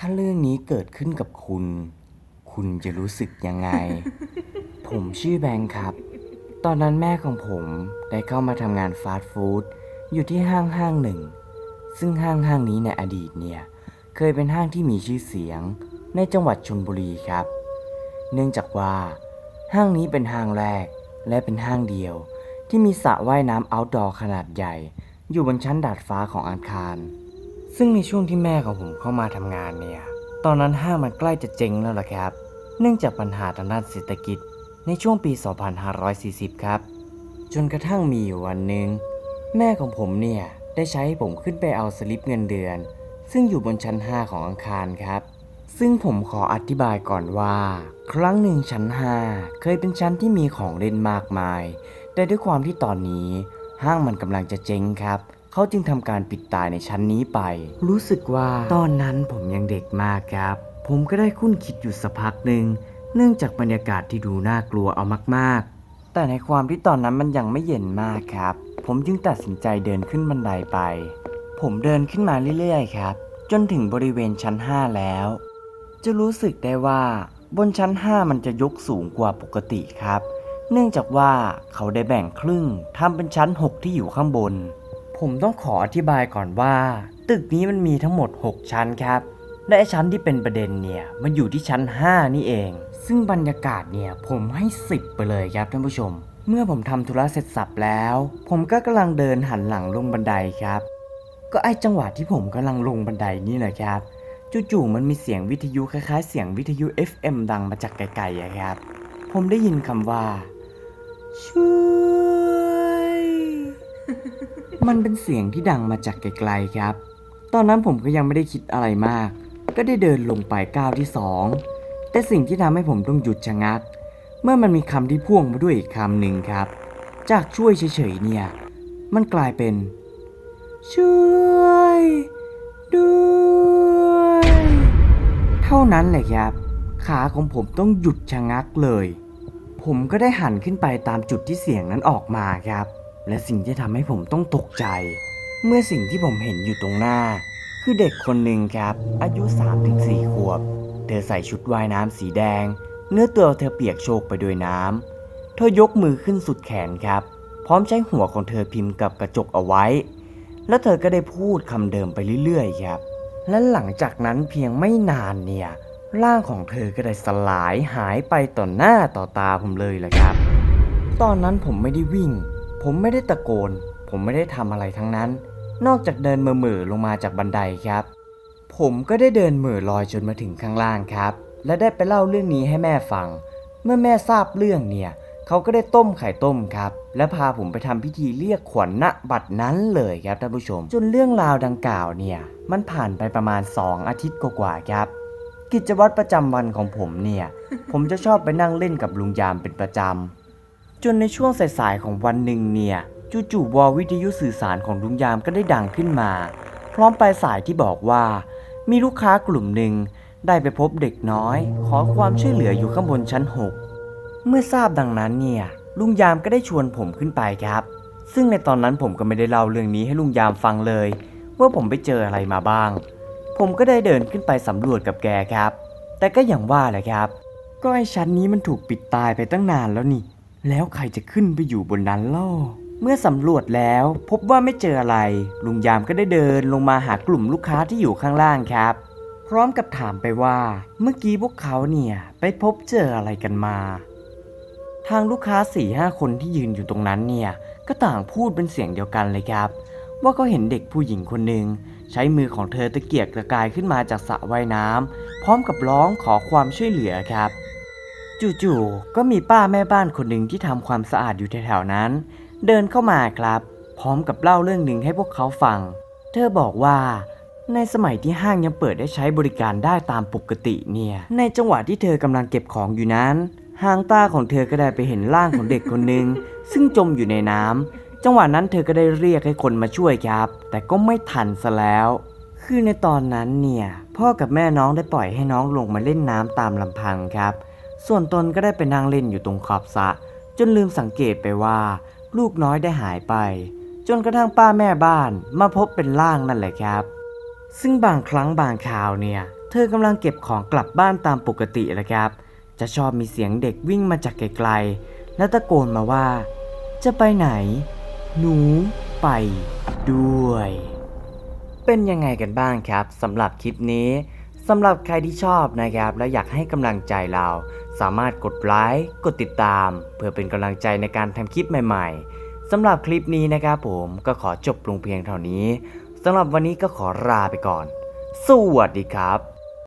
ถ้าเรื่องนี้เกิดขึ้นกับคุณ คุณจะรู้สึกยังไง ผมชื่อแบงค์ครับ ตอนนั้นแม่ของผมได้เข้ามาทำงานฟาสต์ฟู้ดอยู่ที่ห้างห้างหนึ่ง ซึ่งห้างห้างนี้ในอดีตเนี่ย เคยเป็นห้างที่มีชื่อเสียง ในจังหวัดชลบุรีครับ เนื่องจากว่า ห้างนี้เป็นห้างแรกและเป็นห้างเดียว ที่มีสระว่ายน้ำ outdoor ขนาดใหญ่ อยู่บนชั้นดาดฟ้าของอาคาร ซึ่งในช่วงที่แม่ของผมเข้ามาทำงานเนี่ย ตอนนั้นห้างมันใกล้จะเจ๊งแล้วล่ะครับ เนื่องจากปัญหาทางด้านเศรษฐกิจในช่วงปี 2540 ครับ จนกระทั่งมีอยู่วันหนึ่งแม่ของผมเนี่ยได้ใช้ให้ผมขึ้นไปเอาสลิปเงินเดือน ซึ่งอยู่บนชั้น 5 ของอาคารครับ ซึ่งผมขออธิบายก่อนว่า ครั้งหนึ่งชั้น 5 เคยเป็นชั้นที่มีของเล่นมากมาย แต่ด้วยความที่ตอนนี้ห้างมันกำลังจะเจ๊งครับ เขาจึงทำการปิดตายในชั้นนี้ไป รู้สึกว่าตอนนั้นผมยังเด็กมากครับ ผมก็ได้คุ้นคิดอยู่สักพักหนึ่ง เนื่องจากบรรยากาศที่ดูน่ากลัวเอามากๆ แต่ในความที่ตอนนั้นมันยังไม่เย็นมากครับ ผมจึงตัดสินใจเดินขึ้นบันไดไป ผมเดินขึ้นมาเรื่อยๆครับ จนถึงบริเวณชั้น 5 แล้ว จะรู้สึกได้ว่าบนชั้น 5 มันจะยกสูงกว่าปกติครับ เนื่องจากว่าเขาได้แบ่งครึ่งทำเป็นชั้น 6 ที่อยู่ข้างบน ผมต้องขออธิบายก่อนว่า ตึกนี้มันมีทั้งหมด 6 ชั้นครับและชั้นที่เป็นประเด็นเนี่ยมันอยู่ที่ชั้น 5 นี่เอง ซึ่งบรรยากาศเนี่ยผมให้ 10 ไปเลยครับท่านผู้ชม เมื่อผมทำธุระเสร็จสับแล้ว ผมก็กำลังเดินหันหลังลงบันไดครับ ก็ไอจังหวะที่ผมกำลังลงบันไดนี่แหละครับจู่ๆมันมีเสียงวิทยุคล้ายๆ เสียงวิทยุ FM ดังมาจากไกลๆอะครับ ผมได้ยินคำว่าช่วย มันเป็นเสียงที่ดังมาจากไกลๆครับ ตอนนั้นผมก็ยังไม่ได้คิดอะไรมาก ก็ได้เดินลงไปก้าวที่สอง แต่สิ่งที่ทำให้ผมต้องหยุดชะงัก เมื่อมันมีคำที่พ่วงมาด้วยอีกคำหนึ่งครับ จากช่วยเฉยๆเนี่ย มันกลายเป็น ช่วยด้วยเท่านั้นแหละครับ ขาของผมต้องหยุดชะงักเลย ผมก็ได้หันขึ้นไปตามจุดที่เสียงนั้นออกมาครับ และสิ่งที่ทำให้ผมต้องตกใจ เมื่อสิ่งที่ผมเห็นอยู่ตรงหน้า คือเด็กคนหนึ่งครับ อายุ 3-4 ขวบ เธอใส่ชุดว่ายน้ำสีแดง เนื้อตัวเธอเปียกโชกไปด้วยน้ำเธอยกมือขึ้นสุดแขนครับ พร้อมใช้หัวของเธอพิมพ์กับกระจกเอาไว้ แล้วเธอก็ได้พูดคำเดิมไปเรื่อยๆครับและหลังจากนั้นเพียงไม่นานเนี่ยร่างของเธอก็ได้สลายหายไปต่อหน้าต่อตาผมเลยแหละครับ ตอนนั้นผมไม่ได้วิ่ง ผมไม่ได้ตะโกน ผมไม่ได้ทำอะไรทั้งนั้น นอกจากเดินเหม่อๆลงมาจากบันไดครับ ผมก็ได้เดินเหม่อลอยจนมาถึงข้างล่างครับ และได้ไปเล่าเรื่องนี้ให้แม่ฟัง เมื่อแม่ทราบเรื่องเนี่ยเขาก็ได้ต้มไข่ต้มครับ และพาผมไปทำพิธีเรียกขวัญณบัดนั้นเลยครับท่านผู้ชม จนเรื่องราวดังกล่าวเนี่ยมันผ่านไปประมาณ 2 อาทิตย์กว่าๆครับ กิจวัตรประจำวันของผมเนี่ย ผมจะชอบไปนั่งเล่นกับลุงยามเป็นประจำ จนในช่วงสายๆของวันหนึ่งเนี่ยจู่ๆวอลวิทยุสื่อสารของลุงยามก็ได้ดังขึ้นมา พร้อมปลายสายที่บอกว่า มีลูกค้ากลุ่มหนึ่งได้ไปพบเด็กน้อย ขอความช่วยเหลืออยู่ข้างบนชั้น 6 เมื่อทราบดังนั้นเนี่ยลุงยามก็ได้ชวนผมขึ้นไปครับ ซึ่งในตอนนั้นผมก็ไม่ได้เล่าเรื่องนี้ให้ลุงยามฟังเลย ว่าผมไปเจออะไรมาบ้าง ผมก็ได้เดินขึ้นไปสำรวจกับแกครับ แต่ก็อย่างว่าแหละครับ ก็ไอชั้นนี้มันถูกปิดตายไปตั้งนานแล้วนี่ แล้วใครจะขึ้นไปอยู่บนนั้นล่ะเมื่อสำรวจแล้วพบว่าไม่เจออะไร ลุงยามก็ได้เดินลงมาหากลุ่มลูกค้าที่อยู่ข้างล่างครับ พร้อมกับถามไปว่าเมื่อกี้พวกเขาเนี่ยไปพบเจออะไรกันมา ทางลูกค้า4ี่ห้าคนที่ยืนอยู่ตรงนั้นเนี่ยก็ต่างพูดเป็นเสียงเดียวกันเลยครับ ว่าเขาเห็นเด็กผู้หญิงคนหนึ่งใช้มือของเธอตะเกียกตะกายขึ้นมาจากสระว่ายน้ำพร้อมกับร้องขอความช่วยเหลือครับ จู่ๆ ก็มีป้าแม่บ้านคนหนึ่งที่ทำความสะอาดอยู่แถวๆนั้น เดินเข้ามาครับ พร้อมกับเล่าเรื่องหนึ่งให้พวกเขาฟัง เธอบอกว่าในสมัยที่ห้างยังเปิดได้ใช้บริการได้ตามปกติเนี่ย ในจังหวะที่เธอกำลังเก็บของอยู่นั้น หางตาของเธอก็ได้ไปเห็นร่างของเด็กคนหนึ่ง ซึ่งจมอยู่ในน้ำจังหวะนั้นเธอก็ได้เรียกให้คนมาช่วยครับ แต่ก็ไม่ทันซะแล้ว คือในตอนนั้นเนี่ย พ่อกับแม่น้องได้ปล่อยให้น้องลงมาเล่นน้ำตามลำพังครับ ส่วนตนก็ได้ไปนั่งเล่นอยู่ตรงขอบสระจนลืมสังเกตไปว่า ลูกน้อยได้หายไป จนกระทั่งป้าแม่บ้านมาพบเป็นร่างนั่นแหละครับ ซึ่งบางครั้งบางคราวเนี่ย เธอกำลังเก็บของกลับบ้านตามปกติแหละครับ จะชอบมีเสียงเด็กวิ่งมาจากไกลๆแล้วตะโกนมาว่า จะไปไหน หนูไปด้วย เป็นยังไงกันบ้างครับสำหรับคลิปนี้ สำหรับใครที่ชอบนะครับ และอยากให้กำลังใจเรา สามารถกดไลค์กดติดตาม เพื่อเป็นกำลังใจในการทำคลิปใหม่ๆสำหรับคลิปนี้นะครับผมก็ขอจบลงเพียงเท่านี้สำหรับวันนี้ก็ขอลาไปก่อน สวัสดีครับ